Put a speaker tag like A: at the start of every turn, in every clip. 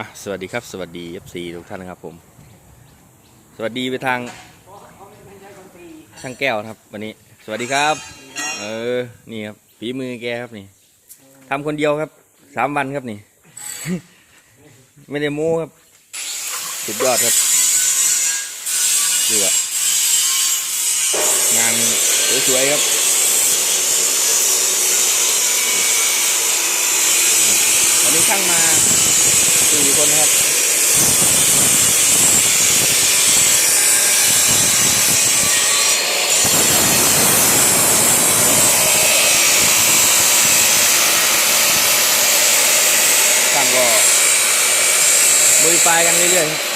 A: อะสวัสดีครับสวัสดี FC ทุกท่านนะครับผม สวัสดีไปทางช่างแก้วนะครับ วันนี้ สวัสดีครับ เออนี่ครับฝีมือแกครับนี่ทำคนเดียวครับสามวันครับนี่ ไม่ได้โม้ครับสุดยอดครับดูอะงานสวยๆครับ วันนี้ช่างมาสี่คนครับช่างก็บริปายกันเรื่อยๆ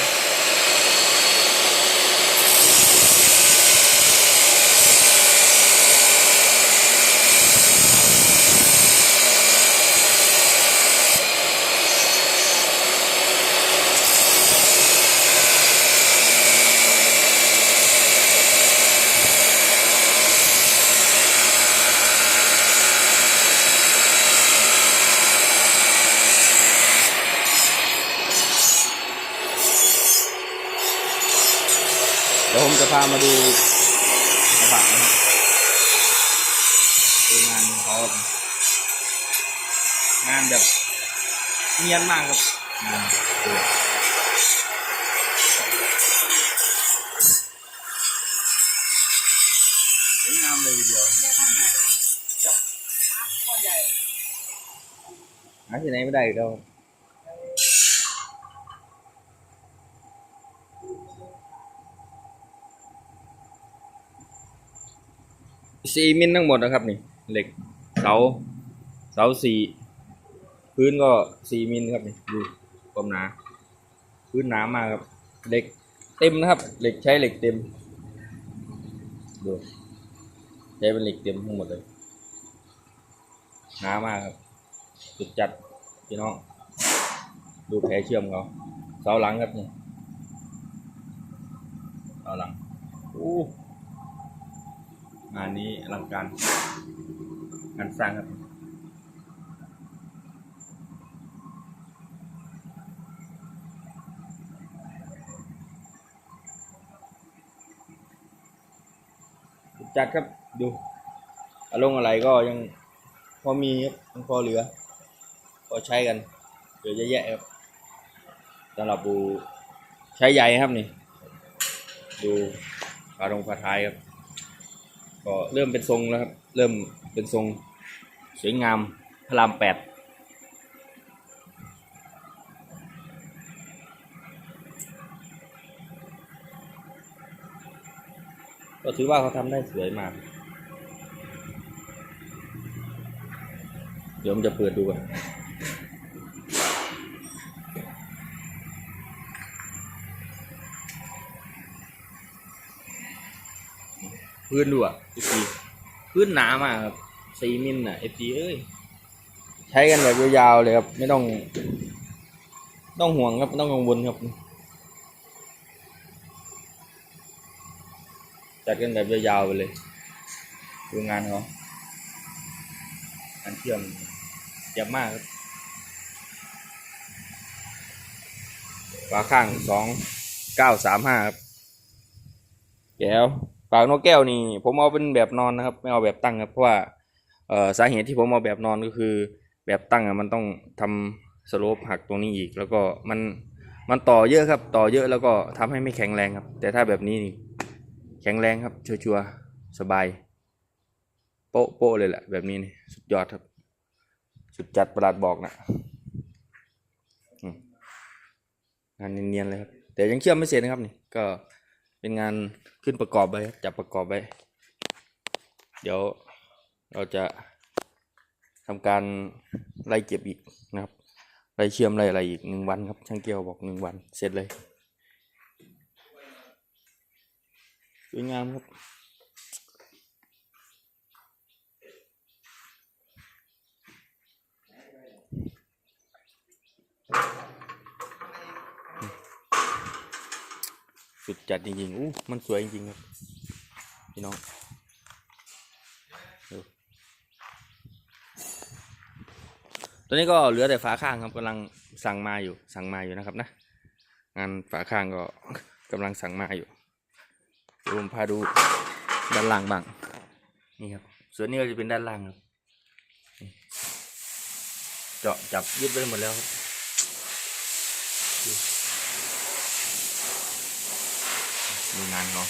A: จะพามาดูกระบะนะครับดูงานเขางานแบบเนียนมากครับงานดูสวยงามเลยทีเดียวหาที่ไหนไม่ได้อีกแล้ว สี่มิลทั้งหมดนะครับนี่เหล็กเสาเสาสี่พื้นก็สี่มิลครับนี่ดูความหนา พื้นหนามากครับเหล็กเต็มนะครับ เหล็กใช้เหล็กเต็มดูใช้เป็นเหล็กเต็มทั้งหมดเลยหนามากครับสุดจัดพี่น้อง ดูแผลเชื่อมเขาเสาหลังครับนี่เสาหลังโอ้ งานนี้อลังการงานสร้างครับจัดครับดูอารมณ์อะไรก็ยังพอมีครับยังพอเหลือ พอใช้กันเหลือเยอะแยะครับสำหรับดูใช้ใหญ่ครับนี่ ดูฝาตรงฝาท้ายครับ ก็เริ่มเป็นทรงแล้วครับ เริ่มเป็นทรงสวยงามพระรามแปดก็ถือว่าเขาทำได้สวยมาก เดี๋ยวผมจะเปิดดูก่อน พื้นดูอะอีกทีพื้นหนามากครับสี่มิลน่ะเอฟจีเอ้ยใช้กันแบบยาวๆเลยครับ ไม่ต้อง ต้องห่วงครับไม่ต้องกังวลครับ จัดกันแบบยาวๆไปเลย ดูงานเขางานเชื่อมเยี่ยมมากครับฝาข้างสองเก้าสามห้าครับแก้ว ปากนกแก้วนี่ ผมเอาเป็นแบบนอนนะครับ ไม่เอาแบบตั้งครับเพราะว่าเอ่อสาเหตุที่ผมเอาแบบนอนก็คือ แบบตั้งอะมันต้องทำสโลปหักตรงนี้อีก แล้วก็มันมันต่อเยอะครับ ต่อเยอะแล้วก็ทำให้ไม่แข็งแรงครับ แต่ถ้าแบบนี้นี่แข็งแรงครับชัวร์ๆสบาย โป๊ะโป๊ะเลยแหละแบบนี้นี่สุดยอดครับ สุดจัดประหลาดบอกนะงานเนียนๆเลยครับแต่ยังเชื่อมไม่เสร็จนะครับนี่ก็ เป็นงานขึ้นประกอบไปจับประกอบไปเดี๋ยวเราจะทำการไล่เก็บอีกนะครับไล่เชื่อมไล่อะไรอีกหนึ่งวันครับ ช่างเกียวบอกหนึ่งวันเสร็จเลยสวยงามครับ สุดจัดจริงๆอู้มันสวยจริงๆครับพี่น้องดูตอนนี้ก็เหลือแต่ฝาข้างครับกำลังสั่งมาอยู่ สั่งมาอยู่นะครับนะงานฝาข้างก็กำลังสั่งมาอยู่เดี๋ยวมพาดูด้านล่างบ้างนี่ครับส่วนนี้ก็จะเป็นด้านล่างครับเจาะจับยึดไว้หมดแล้วครับ ดูงานเขา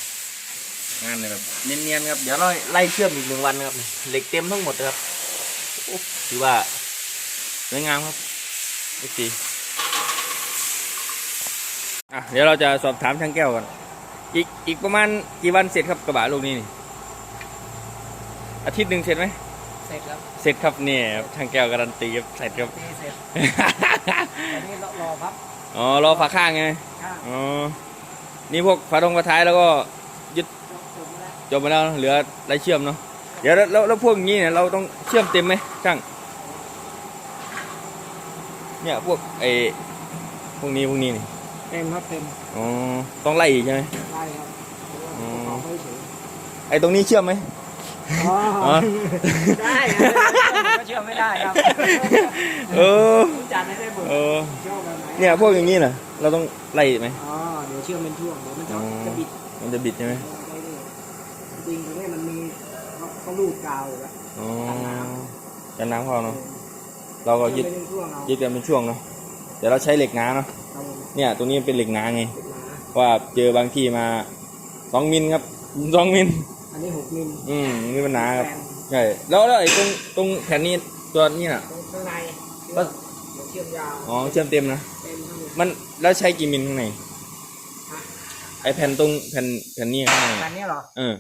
A: งานเนี่ยแบบเนียนๆครับ เดี๋ยวเราไล่เชื่อมอีกหนึ่งวันนะครับนี่เหล็กเต็มทั้งหมดเลยครับโอ้ถือว่าสวยงามครับไอ้สีอะเดี๋ยวเราจะสอบถามช่างแก้วก่อนอีกอีกประมาณกี่วันเสร็จครับกระบะลูกนี้นี่อาทิตย์หนึ่งเสร็จไหม
B: เสร็จครับ
A: เสร็จครับเนี่ยครับช่างแก้วการันตีครับเสร็จครับ
B: นี่เสร็จตอนนี้รอพับ
A: อ๋อรอฝาข้างไง
B: ข้าง
A: อ๋อ นี่พวกฝาตรงฝาท้ายแล้วก็ยึด
B: จบแล้ว
A: จบไปแล้วเหลือไรเชื่อมเนาะเดี๋ยวแล้วแล้วแล้วพวกนี้เนี่ยเราต้องเชื่อมเต็มไหมช่างเนี่ยพวกไอ้พวกนี้พวกนี้นี่
B: เต็มครับเต็ม
A: อ๋อต้องไล่อีกใช่ไหม
B: ได้ครับ
A: อ๋อ
B: เอาไม่ถึง
A: ไอ้ตรงนี้เชื่อมไหม
B: อ๋อ
A: อ๋อ
B: ได้ครับก็เชื่อไม่ได้ครับ
A: เออ
B: ผมจัดให้ได้หมด
A: เออ
B: เชื่อแบบไหน
A: เนี่ยพวกอย่างนี้น่ะ เราต้องไล่ไหม
B: อ๋อ เดี๋ยวเชื่อมเป็นช่วงเดี๋ยวมันจะ
A: อ๋อ
B: จะบิด
A: มันจะบิดใช่ไหม
B: ได้เลยจริงๆตรงนี้มันมีเขาเขาลูดกาวอยู่แล้ว
A: อ๋อกันน้ำเข้าเนาะเราก็ยึด
B: เชื่อมเป็นช่วงเอา
A: ยึดกันเป็นช่วงเนาะเดี๋ยวเราใช้เหล็กหนาเนาะ
B: ครับผม
A: เนี่ยตรงนี้เป็นเหล็กหนาไง
B: ติดหนา
A: ว่าเจอบางที่มาสองมิลครับสองมิล
B: อันนี้หกมิล
A: อืมนี่มันหนาครับ
B: แผ่น
A: ใช่แล้วแล้วไอ้ตรงตรงแผ่นนี้ตัวนี้น่ะ
B: ตรงข้างใน
A: ก็
B: เดี๋ยวเชื่อมยาว
A: อ๋อเชื่อมเต็มนะ
B: เต็มทั้งหมด
A: มันแล้วใช้กี่มิลข้างใน
B: ฮะ
A: ไอ้แผ่นตรงแผ่นแผ่นนี้ข้างใน
B: อันนี้เหรอ
A: เออ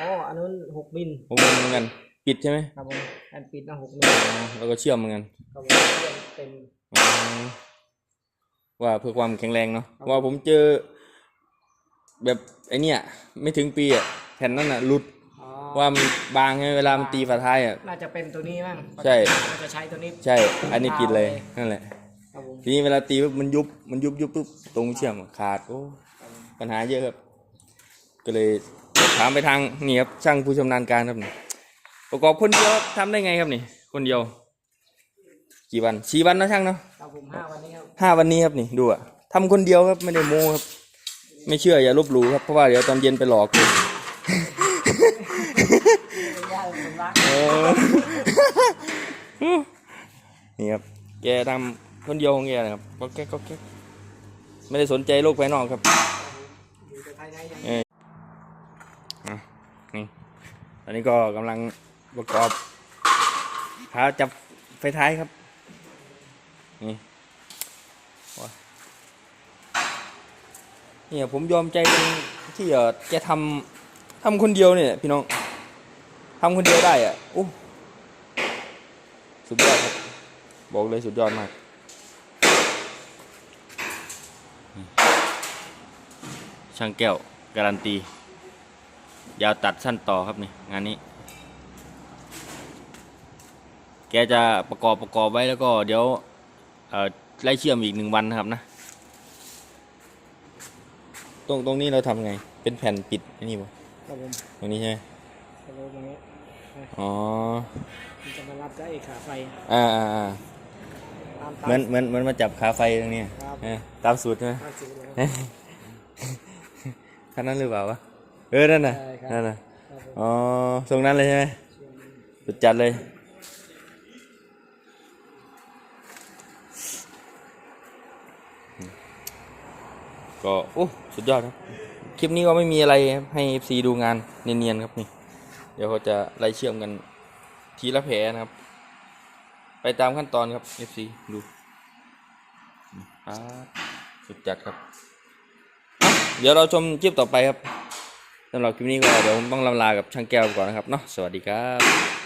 B: อ๋ออันนู้นหกมิล
A: ผมเหมือนกัน ปิดใช่ไหม
B: ครับผมแอนปิดนะหกมิล
A: อ๋อแล้วก็เชื่อมเหมือนกัน
B: ครับผมเชื่อมเต็ม
A: อ๋อว่าเพื่อความแข็งแรงเนาะ
B: ครับ
A: ว่าผมเจอ แบบไอ้เนี่ยไม่ถึงปีอะแผ่นนั้นอะหลุด
B: อ๋อ
A: ว่ามันบางไงเวลามันตีฝาท้ายอะ
B: น่าจะเป็นตัวนี้มั้ง
A: ใช่
B: น่าจะใช้ตัวนี้
A: ใช่ อันนี้ปิดเลยนั่นแหละ
B: ครับผม
A: ทีนี้เวลาตีปุ๊บมันยุบมันยุบยุบปุ๊บตรงเชื่อมขาดโอ้ ปัญหาเยอะครับ ก็เลยถามไปทางนี่ครับช่างผู้ชำนาญการครับนี่ประกอบคนเดียวครับทำได้ไงครับนี่ คนเดียว กี่วันสี่วันนะช่างเนาะ
B: ครับผมห้าวันนี้ครับ
A: ห้าวันนี้ครับนี่ดูอะทำคนเดียวครับไม่ได้โม้ครับ ไม่เชื่ออย่าลบหลู่ครับเพราะว่าเดี๋ยวตอนเย็นไปหลอกเลย
B: ยากผมรัก
A: เออนี่ครับแกทำคนเดียวของแกนะครับก็แก๊กก็แก๊กไม่ได้สนใจโลกภายนอกครับ เอออะนี่ตอนนี้ก็กำลังประกอบขาจับไฟท้ายครับ นี่เนี่ยผมยอมใจที่เออแกทำทำคนเดียวเนี่ยพี่น้องทำคนเดียวได้อะโอ้สุดยอดครับบอกเลยสุดยอดมาก ช่างแก้ว การันตี ยาวตัดสั้นต่อครับนี่งานนี้ แกจะประกอบประกอบไว้แล้วก็เดี๋ยวเอ่อไล่เชื่อมอีกหนึ่งวันนะครับนะ ตรงตรงนี้เราทำไง เป็นแผ่นปิดไอ้นี่ป่ะ
B: ครับผม
A: ตรงนี้ใช่ไหม
B: ครับผมตรงนี้
A: อ๋อ
B: มันจะมารับได้อีกขาไฟ
A: อ่าอ่าอ่า
B: ตาม
A: เหมือนเหมือนเหมือนมาจับขาไฟตรงนี้
B: ครับ
A: เออตามสูตรใช่ไหม
B: ตามสูตรเลย ครับ
A: คันนั้นหรือเปล่าวะ เออ นั่นน่ะ
B: ใช่ครับ
A: นั่นน่ะ
B: ครับผม
A: อ๋อทรงนั้นเลยใช่ไหมสุดจัดเลย ก็โอ้สุดยอดครับ คลิปนี้ก็ไม่มีอะไรครับให้ FC ดูงานเนียนๆครับนี่ เดี๋ยวเขาจะไล่เชื่อมกันทีละแผลนะครับ ไปตามขั้นตอนครับ FC ดูอ่าสุดจัดครับ เดี๋ยวเราชมคลิปต่อไปครับสำหรับคลิปนี้ก็เดี๋ยวผมต้องลำลากับช่างแก้วก่อนนะครับเนาะสวัสดีครับ